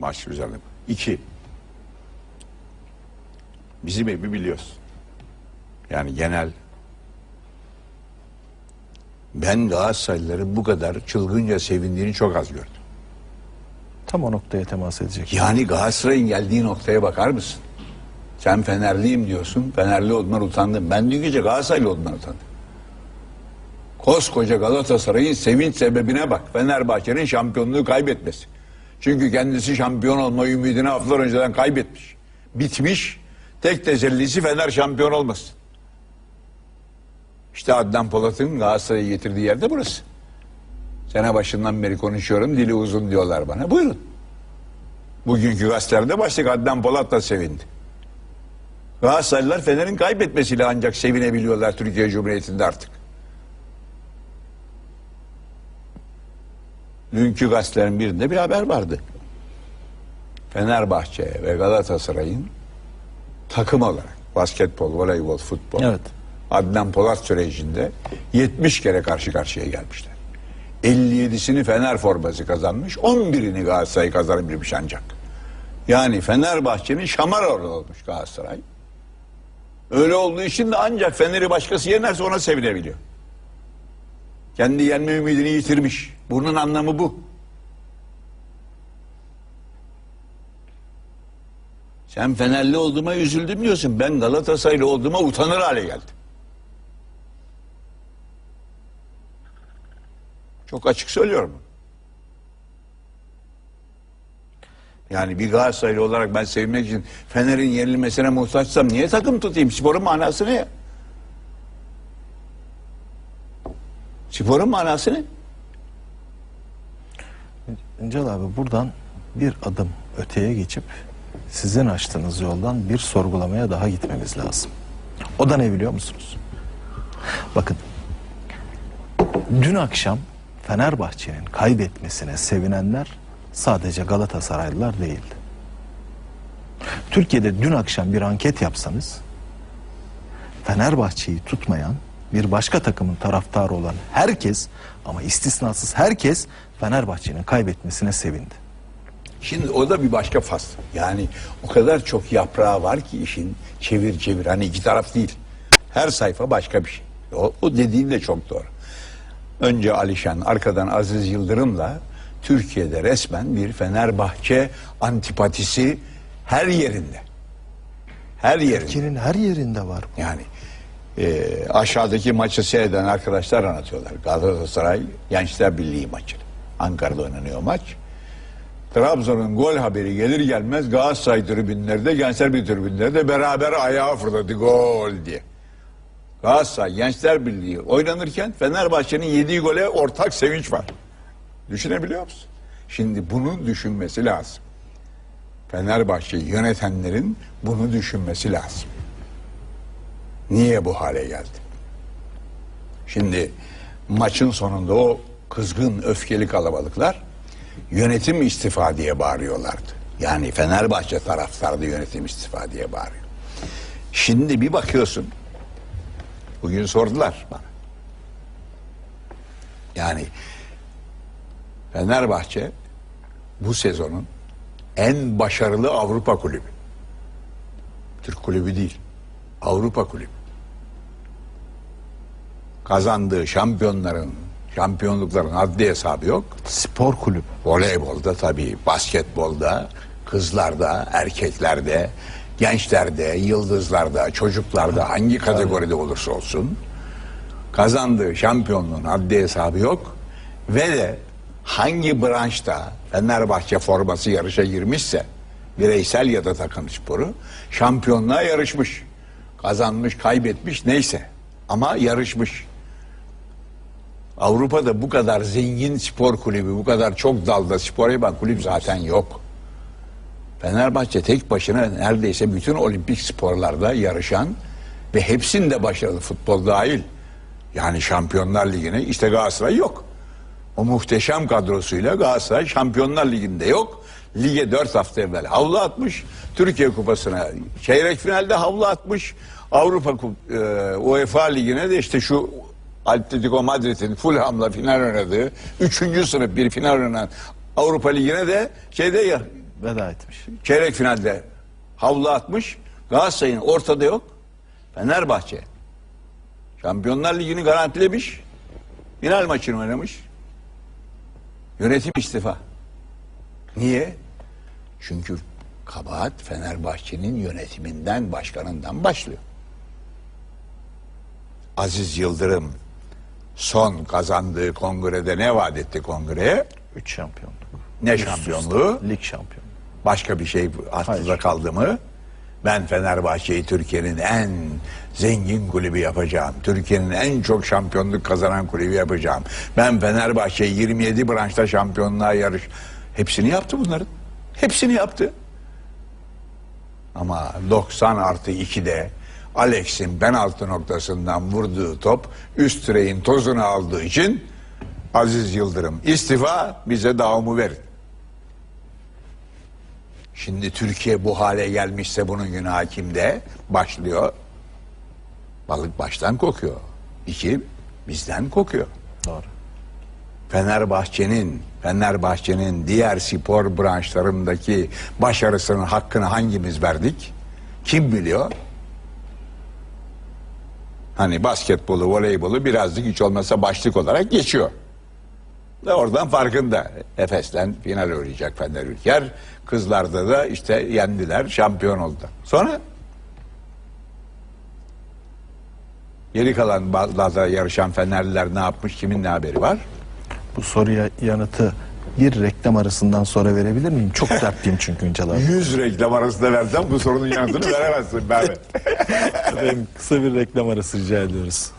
Maç üzerinde. İki. Bizim evi biliyorsun. Yani genel ben Galatasaraylıların bu kadar çılgınca sevindiğini çok az gördüm. Tam o noktaya temas edecek. Yani Galatasaray'ın geldiği noktaya bakar mısın? Sen Fenerliyim diyorsun. Fenerli olduğundan utandın. Ben dün gece Galatasaraylı olduğundan utandım. Koskoca Galatasaray'ın sevinç sebebine bak. Fenerbahçe'nin şampiyonluğu kaybetmesi. Çünkü kendisi şampiyon olma ümidini haftalar önceden kaybetmiş. Bitmiş. Tek tezellisi Fener şampiyon olmasın. İşte Adnan Polat'ın Galatasaray'ı getirdiği yerde burası. Sene başından beri konuşuyorum dili uzun diyorlar bana. Buyurun. Bugünkü gazetelerde başlık Adnan Polat da sevindi. Galatasaraylılar Fener'in kaybetmesiyle ancak sevinebiliyorlar Türkiye Cumhuriyeti'nde artık. Dünkü gazetelerin birinde bir haber vardı. Fenerbahçe ve Galatasaray'ın takım olarak basketbol, voleybol, futbol Evet. Adnan Polat sürecinde 70 kere karşı karşıya gelmişler. 57'sini Fener forması kazanmış, 11'ini Galatasaray kazanabilmiş ancak. Yani Fenerbahçe'nin şamar olmuş Galatasaray. Öyle olduğu için de ancak Fener'i başkası yenerse ona sevinebiliyor. Kendi yenme ümidini yitirmiş. Bunun anlamı bu. Sen Fenerli olduğuma üzüldüm diyorsun. Ben Galatasaraylı olduğuma utanır hale geldim. Çok açık söylüyorum. Yani bir Galatasaraylı olarak ben sevmek için Fener'in yenilmesine muhtaçsam niye takım tutayım? Sporun manası ne? Sporun manası ne? İncel abi buradan bir adım öteye geçip sizin açtığınız yoldan bir sorgulamaya daha gitmemiz lazım. O da ne biliyor musunuz? Bakın dün akşam Fenerbahçe'nin kaybetmesine sevinenler sadece Galatasaraylılar değildi. Türkiye'de dün akşam bir anket yapsanız Fenerbahçe'yi tutmayan bir başka takımın taraftarı olan herkes ama istisnasız herkes Fenerbahçe'nin kaybetmesine sevindi. Şimdi o da bir başka fasl. Yani o kadar çok yaprağı var ki işin çevir çevir. Hani iki taraf değil. Her sayfa başka bir şey. O, o dediğin de çok doğru. Önce Alişan, arkadan Aziz Yıldırım'la Türkiye'de resmen bir Fenerbahçe antipatisi her yerinde. Her yerinde. Ülkenin her yerinde var. bu. Yani e, aşağıdaki maçı seyreden arkadaşlar anlatıyorlar. Galatasaray Gençler Birliği maçı. Ankara'da oynanıyor maç. Trabzon'un gol haberi gelir gelmez Galatasaray tribünlerde, Gençler Birliği tribünlerde beraber ayağa fırladı gol diye. Galatasaray Gençler Birliği oynanırken Fenerbahçe'nin yediği gole ortak sevinç var. Düşünebiliyor musun? Şimdi bunu düşünmesi lazım. Fenerbahçe'yi yönetenlerin bunu düşünmesi lazım. Niye bu hale geldi? Şimdi maçın sonunda o kızgın, öfkeli kalabalıklar yönetim istifa diye bağırıyorlardı. Yani Fenerbahçe taraftarı da yönetim istifa diye bağırıyor. Şimdi bir bakıyorsun, bugün sordular bana. Yani Fenerbahçe bu sezonun en başarılı Avrupa kulübü. Türk kulübü değil. Avrupa kulübü. Kazandığı şampiyonların, şampiyonlukların adli hesabı yok. Spor kulübü. Voleybolda tabii, basketbolda, kızlarda, erkeklerde, gençlerde, yıldızlarda, çocuklarda hangi kategoride olursa olsun kazandığı şampiyonluğun adli hesabı yok ve de hangi branşta Fenerbahçe forması yarışa girmişse bireysel ya da takım sporu şampiyonluğa yarışmış. Kazanmış, kaybetmiş neyse ama yarışmış. Avrupa'da bu kadar zengin spor kulübü, bu kadar çok dalda spor yapan kulüp zaten yok. Fenerbahçe tek başına neredeyse bütün olimpik sporlarda yarışan ve hepsinde başarılı futbol dahil. Yani Şampiyonlar Ligi'ne işte Galatasaray yok. O muhteşem kadrosuyla Galatasaray Şampiyonlar Ligi'nde yok. Lige 4 hafta evvel havlu atmış. Türkiye Kupası'na çeyrek finalde havlu atmış. Avrupa e, UEFA Ligi'ne de işte şu Atletico Madrid'in Fulham'la final oynadığı, üçüncü sınıf bir final oynanan Avrupa Ligi'ne de şeyde ya, Veda etmiş. Çeyrek finalde havlu atmış. Galatasaray'ın ortada yok. Fenerbahçe. Şampiyonlar Ligi'ni garantilemiş. Final maçını oynamış. Yönetim istifa. Niye? Çünkü kabahat Fenerbahçe'nin yönetiminden, başkanından başlıyor. Aziz Yıldırım son kazandığı kongrede ne vaat etti kongreye? 3 şampiyonluk. Ne Üst üste. şampiyonluğu? Lig şampiyonu. Başka bir şey aklınıza kaldı mı? Ben Fenerbahçe'yi Türkiye'nin en zengin kulübü yapacağım. Türkiye'nin en çok şampiyonluk kazanan kulübü yapacağım. Ben Fenerbahçe'yi 27 branşta şampiyonluğa yarış. Hepsini yaptı bunların. Hepsini yaptı. Ama 90 artı 2'de Alex'in penaltı noktasından vurduğu top üst direğin tozunu aldığı için Aziz Yıldırım istifa bize davamı verin. Şimdi Türkiye bu hale gelmişse bunun günahı kimde? Başlıyor. Balık baştan kokuyor. İki, bizden kokuyor. Doğru. Fenerbahçe'nin Fenerbahçe'nin diğer spor branşlarındaki başarısının hakkını hangimiz verdik? Kim biliyor? Hani basketbolu, voleybolu birazcık hiç olmasa başlık olarak geçiyor. Ve oradan farkında. Efes'ten final oynayacak Fener Ülker. Kızlarda da işte yendiler, şampiyon oldu. Sonra geri kalan bazılarda yarışan Fenerliler ne yapmış, kimin ne haberi var? Bu soruya yanıtı bir reklam arasından sonra verebilir miyim? Çok dertliyim çünkü Üncal abi. 100 reklam arasında versem bu sorunun yanıtını veremezsin Mehmet. Efendim, kısa bir reklam arası rica ediyoruz.